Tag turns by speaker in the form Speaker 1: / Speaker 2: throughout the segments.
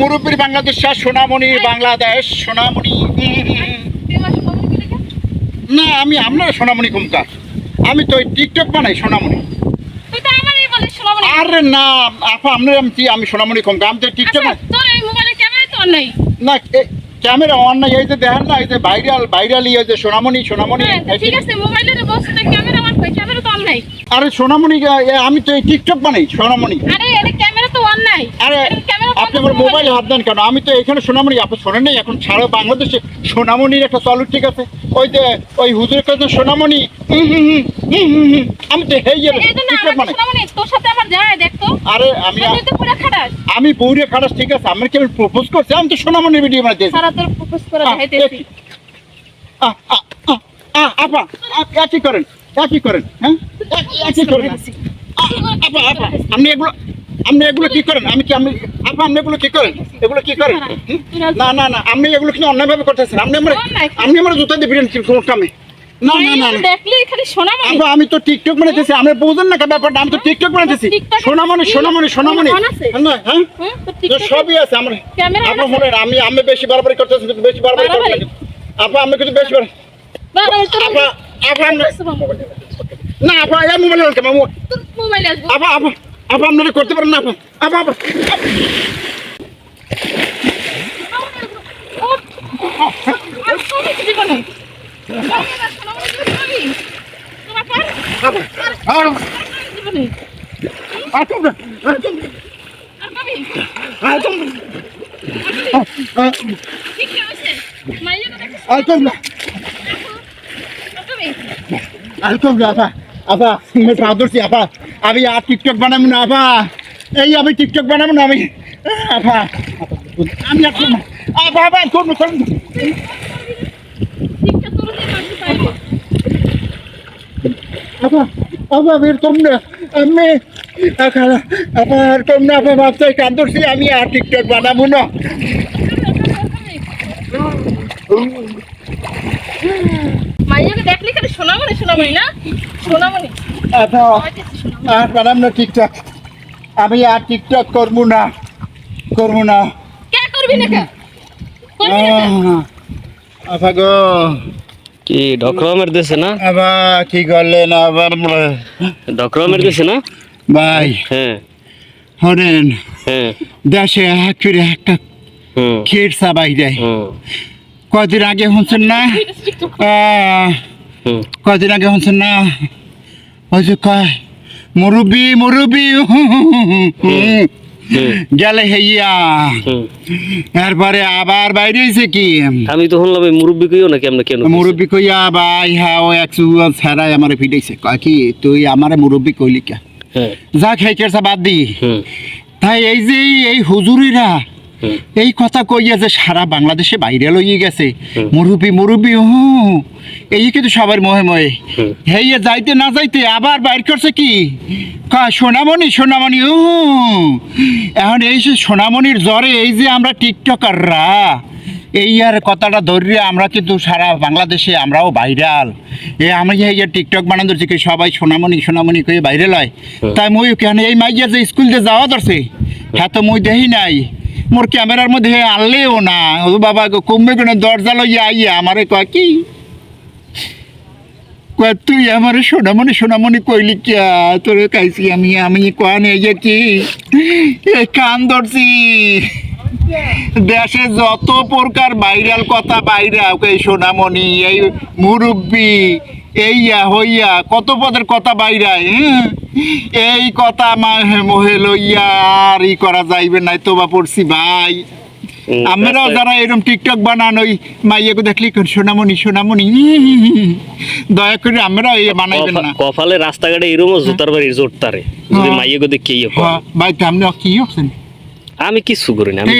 Speaker 1: মুরব্বীর বাংলাদেশ আর সোনামণি বাংলাদেশ সোনামণি। না আমি আপনার সোনামণি কুমকা আমি তো টিকটক বানাই সোনামণি। আরে না আপা আপনার আমি আমি সোনামণি কুমকা আমি তো টিকটক
Speaker 2: আচ্ছা এই
Speaker 1: না ক্যামেরা অন নাই এই যে দেখেন না এই যে ভাইরাল ভাইরাল ইয়ে যে সোনামণি সোনামণি।
Speaker 2: হ্যাঁ ঠিক আছে মোবাইলের বক্সতে ক্যামেরা আমার কই ক্যামেরা তো অন নাই।
Speaker 1: আরে সোনামণি আমি তো এই টিকটক বানাই সোনামণি।
Speaker 2: আরে তো অন
Speaker 1: আরে আপনি আমার মোবাইলে হাত দেন কেন? আমি তো এখানে সোনামণি আপনি শোনেন নাই? এখন সারা বাংলাদেশে সোনামণির একটা চলু ঠিক আছে। ওই যে ওই কাছে সোনামণি। আমি তো হেই
Speaker 2: এই তো না
Speaker 1: টিকটক
Speaker 2: আমার
Speaker 1: বানাই
Speaker 2: সোনামণি তোর সাথে আমার যায় দেখতো
Speaker 1: আরে আমি
Speaker 2: তো পুরো খারাপ
Speaker 1: আমি বউরে খারাপ ঠিক আছে। আমার কি প্রপোজ করছি? আমি তো সোনামণির ভিডিও বানাইতেছি।
Speaker 2: সারা তোর প্রপোজ করে
Speaker 1: আহ, আপা একই করেন করেন হ্যাঁ? করেন। আপা আপা আপনি এগুলো আপনি এগুলো কি করেন? আমি কি আমি আপা আপনি এগুলো কি করেন? এগুলো কি করেন? না না না আপনি এগুলো কি অন্যায় ভাবে করতেছেন। আপনি আমার। আপনি আমার জুতা দিয়ে বিরিয়ানি কোনো কামে? না না না আমি তো টিকটক বানাইতেছি। আমি বুঝেন না ব্যাপারটা? আমি তো টিকটক বানাইতেছি।
Speaker 2: টিকটকে-
Speaker 1: সোনামণি সোনামণি সোনামণি
Speaker 2: আছে?
Speaker 1: হ্যাঁ তো সবই আছে আমার। আপনার মনে আমি আমি বেশি বারবারই করতেছি কিন্তু বেশি বারবারই করতেছি
Speaker 2: বাড়াবাড়ি?
Speaker 1: আপা আমি কিছু বেশি বার আপা আপা আপনি না আপা এই মোবাইল মামু।
Speaker 2: তোর
Speaker 1: আপা আপা আপা আপনারা করতে পারেন না আপা আপা আপা
Speaker 2: দিব না দিব না
Speaker 1: আপা আপা আমি আপা। আমি আর টিকটক বানাবো না, আপা। এই আমি টিকটক বানাবো না, আমি আপা। আমি না। আপা আপা করব আপা আপা বের না। আমি আপা আর না, আপা ভাবতে কান্দরছি আমি আর টিকটক বানাবো না।
Speaker 2: মাইয়াকে দেখলি খালি সোনামণি সোনামণি না? সোনামণি?
Speaker 1: আর বানাবো না টিকটক। আমি আর টিকটক করব না। করব না।
Speaker 2: কে করবি না কে? কে?
Speaker 1: আপা গো।
Speaker 3: কি ডক্রমের দেশে না?
Speaker 1: আপা কি করলেন আবার
Speaker 3: ডক্রমের দেশে না?
Speaker 1: ভাই
Speaker 3: হ্যাঁ।
Speaker 1: হরেন
Speaker 3: হ্যাঁ।
Speaker 1: দেশে একটা ক্ষীর দেয়। কদিন আগে শুনছেন না? আহ, কদিন আগে শুনছেন না? ওই যে কয় মুরব্বি
Speaker 3: হুম
Speaker 1: গেলে হেইয়া। এরপরে আবার বাইরে হয়েছে কি?
Speaker 3: আমি তো শুনলাম মুরব্বী কইও না কেমন কেন
Speaker 1: মুরব্বি কইয়া ভাই হ্যাঁ ও একশো ছাড়াই আমার ফিটাইছে। কয় কি তুই আমার মুরব্বি কইলি কে?
Speaker 3: হ্যাঁ।
Speaker 1: যা খাই কেরসা বাদ দি। তাই এই যে এই হুজুরিরা এই কথা কইয়া যে সারা বাংলাদেশে বাইরে লইয়ে গেছে। মুরুবি মুরুবি হু এই কিন্তু সবার মহে মহে। হেইয়া যাইতে না যাইতে আবার বাইর করছে কি? সোনামণি সোনামণি ও এখন এই যে সোনামণির জ্বরে এই যে আমরা টিকটকাররা এই আর কথাটা ধরিয়ে আমরা কিন্তু সারা বাংলাদেশে আমরাও ভাইরাল। এ আমি এই যে টিকটক বানানো ধরছি কি সবাই সোনামণি সোনামণি কয়ে ভাইরাল হয়
Speaker 3: হুম।
Speaker 1: তাই মই কেন এই মাইয়া যে স্কুল যে যাওয়া ধরছে হ্যাঁ তো মই দেখি নাই। মোর ক্যামেরার মধ্যে আনলেও না। ও বাবা কমবে কোনো? দরজা লইয়া আইয়া আমারে কয়, কি? কয়, তুই আমারে সোনামণি সোনামণি কইলি কিয়া? তোর কাইছি আমি আমি কয়া নিয়ে গেছি এই কান ধরছি। দেশে যত প্রকার ভাইরাল কথা বাইরা এই সোনামণি, এই মুরব্বি এইয়া হইয়া কত পদের কথা বাইরায় হ্যাঁ এই কথা মা- মহে লইয়া আর ই করা যাইবে নাই তো বা পড়ছি ভাই। আমরাও যারা এরকম টিকটক বানান ওই মাইয়াকে দেখলি সোনামণি সোনামণি দয়া করে আমরা এই বানাইবেন না।
Speaker 3: কফালে রাস্তাঘাটে এরমও জুতার বাড়ি জোর তারে যদি
Speaker 1: হ্যাঁ।
Speaker 3: মাইয়ে গো দেখি
Speaker 1: হ্যাঁ, ভাই আপনি কি হচ্ছেন
Speaker 3: আমি কিছু করি না আমি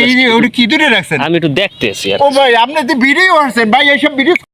Speaker 1: কি দূরে রাখছেন?
Speaker 3: আমি একটু দেখতেছি
Speaker 1: ও ভাই আপনি তো ভিডিও আসছেন ভাই এইসব ভিডিও